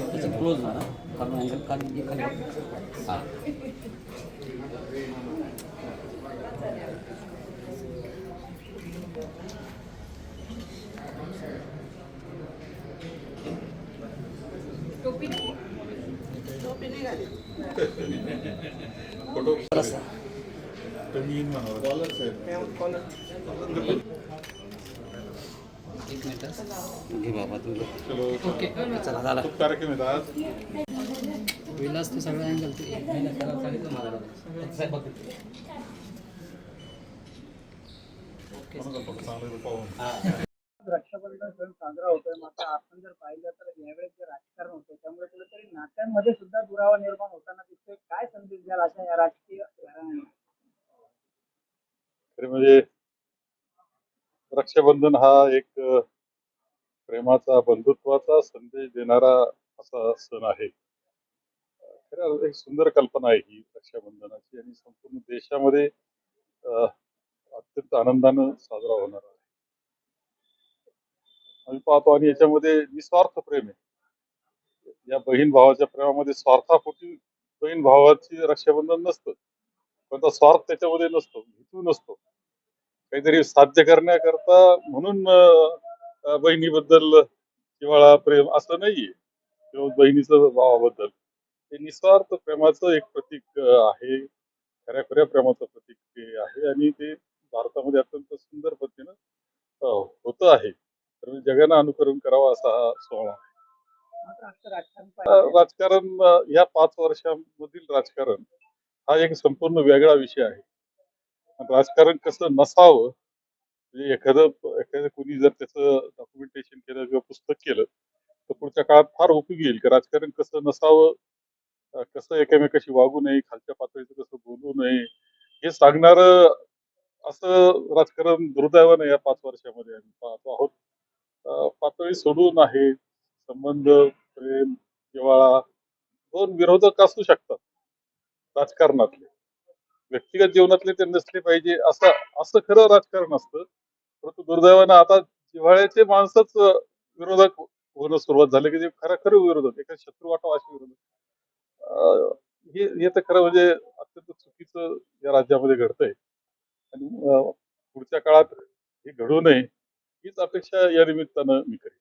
त्याचं क्लोज झाला कारण अँगल खाली खाली हां एक मिनिट घे बाबा तू ओके चला। झाला विलास ते सगळं अँगल ते एक त्याला सांगितलं मला रक्षाबंधन सण साजरा होतोय. मात्र आपण जर पाहिलं तर यावेळेस जे राजकारण होतं त्यामुळे कुठेतरी नात्यांमध्ये सुद्धा दुरावा निर्माण होताना दिसतोय. काय संदेश द्याल अशा या राजकीय खरे म्हणजे रक्षाबंधन हा एक प्रेमाचा बंधुत्वाचा संदेश देणारा असा सण आहे. खरं एक सुंदर कल्पना आहे ही रक्षाबंधनाची आणि संपूर्ण देशामध्ये अत्यंत आनंदानं साजरा होणार आहे. आम्ही पाहतो आणि याच्यामध्ये निस्वार्थ प्रेम आहे. या बहीण भावाच्या प्रेमामध्ये स्वार्थापोटी बहीण भावाची रक्षाबंधन नसतं. पण स्वार्थ त्याच्यामध्ये नसतो हेतू नसतो. काहीतरी साध्य करण्याकरता म्हणून बहिणीबद्दल किंवा प्रेम असं नाहीये. किंवा बहिणीचं भावाबद्दल. हे निस्वार्थ प्रेमाचं एक प्रतीक आहे. खऱ्या खऱ्या प्रेमाचं प्रतीक ते आहे आणि ते भारतामध्ये अत्यंत सुंदर पद्धतीनं होत आहे. तर जगानं अनुकरण करावं असा हा सोहळा. राजकारण या पाच वर्षांमधील राजकारण हा एक संपूर्ण वेगळा विषय आहे. राजकारण कसं नसावं म्हणजे एखादं एखादं कोणी जर त्याचं डॉक्युमेंटेशन केलं किंवा पुस्तक केलं तर पुढच्या काळात फार उपयोगी येईल. की राजकारण कसं नसावं कसं एकमेकाशी वागू नये खालच्या पातळीचं कसं बोलू नये हे सांगणार असं राजकारण दुर्दैवानं या पाच वर्षामध्ये आम्ही पाहतो आहोत. पातळी सोडून आहे संबंध प्रेम किंवा दोन विरोधक असू शकतात राजकारणातले. व्यक्तिगत जीवनातले ते नसले पाहिजे असं असं खरं राजकारण असतं. परंतु दुर्दैवानं आता जिव्हाळ्याचे माणसंच विरोधक होणं सुरुवात झाली की जे खरं खरं विरोधक एखादा शत्रू वाटावं असे विरोधक. अं, हे हे तर खरं म्हणजे अत्यंत चुकीचं या राज्यामध्ये घडतंय. आणि पुढच्या काळात हे घडू नये हीच अपेक्षा या निमित्तानं मी करेन.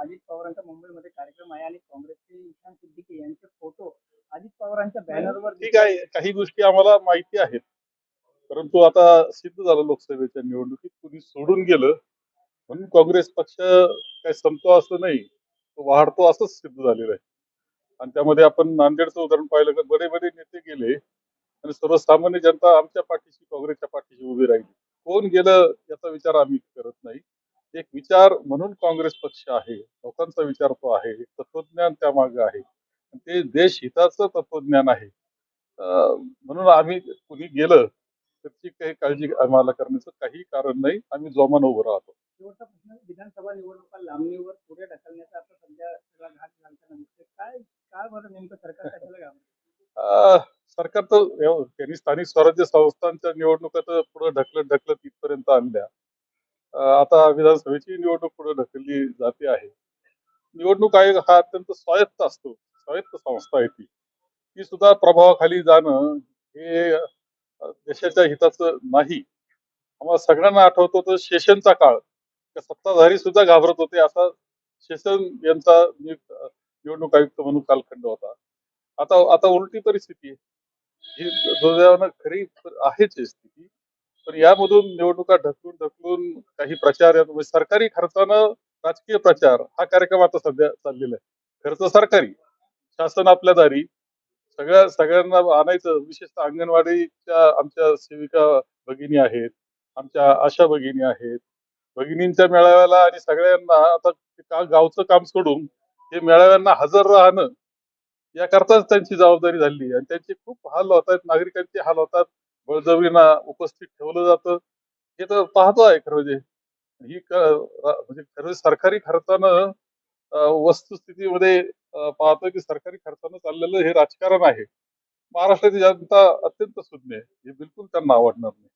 आणि पवारांचा मुंबईमध्ये कार्यक्रम आहे आणि काँग्रेसचे ईशान सिद्दीकी यांचे फोटो अजित पवारांच्या बॅनरवर ठीक आहे काही गोष्टी आम्हाला माहिती आहेत. परंतु आता सिद्ध झालं लोकसभेच्या निवडणुकीत कुणी सोडून गेलं म्हणून काँग्रेस पक्ष काय संपतो असं नाही तो वाढतो असंच सिद्ध झालेलं आहे. आणि त्यामध्ये आपण नांदेडचं उदाहरण पाहिलं तर बरे बरे नेते गेले आणि सर्वसामान्य जनता आमच्या पाठीशी काँग्रेसच्या पाठीशी उभी राहिली. कोण गेलं याचा विचार आम्ही करत नाही. एक विचार म्हणून काँग्रेस पक्ष आहे लोकांचा विचार तो आहे एक तत्वज्ञान त्यामागे आहे. आणि ते देश हिताचं तत्वज्ञान आहे. म्हणून आम्ही कुणी गेलं त्याची काही काळजी आम्हाला करण्याचं काही कारण नाही. आम्ही जोमानं उभं राहतो. शेवटचा प्रश्न विधानसभा निवडणुका लांबणीवर पुढे ढकलण्याचा आता सध्या सगळा घाट घालताना दिसतोय. काय काय बरं नेमकं सरकार कशाला घाबरतं? अं, सरकार तर त्यांनी स्थानिक स्वराज्य संस्थांच्या निवडणुका तर पुढे ढकलत ढकलत इथपर्यंत आणल्या. आता विधानसभेची निवडणूक पुढे ढकलली जाते आहे. निवडणूक आयोग हा अत्यंत स्वायत्त असतो स्वायत्त संस्था आहे ती. ती सुद्धा प्रभावाखाली जाणं हे देशाच्या हिताचं नाही. आम्हाला सगळ्यांना आठवतो तर शेषनचा काळ. सत्ताधारी सुद्धा घाबरत होते असा शेषन यांचा नियुक्त निवडणूक आयुक्त म्हणून कालखंड होता. आता आता उलटी परिस्थिती ही दुर्दैवानं खरी आहेच स्थिती. पण यामधून निवडणुका ढकलून ढकलून काही प्रचार म्हणजे सरकारी खर्चानं राजकीय प्रचार हा कार्यक्रम आता सध्या चाललेला आहे. खर्च सरकारी शासन आपल्या दारी. सगळ्या सगळ्यांना आणायचं. विशेषतः अंगणवाडीच्या आमच्या सेविका भगिनी आहेत आमच्या आशा भगिनी आहेत. भगिनींच्या मेळाव्याला आणि सगळ्यांना आता गावचं काम सोडून हे मेळाव्यांना हजर राहणं याकरताच त्यांची जबाबदारी झाली आणि त्यांचे खूप हाल होतात नागरिकांचे हाल होतात. बळजबरीना उपस्थित ठेवलं जातं. हे तर पाहतो आहे खरं म्हणजे. ही म्हणजे खरं म्हणजे सरकारी खर्चानं वस्तुस्थितीमध्ये पाहतो की सरकारी खर्चानं चाललेलं हे राजकारण आहे. महाराष्ट्राची जनता अत्यंत सुज्ञ आहे. हे बिलकुल त्यांना आवडणार नाही.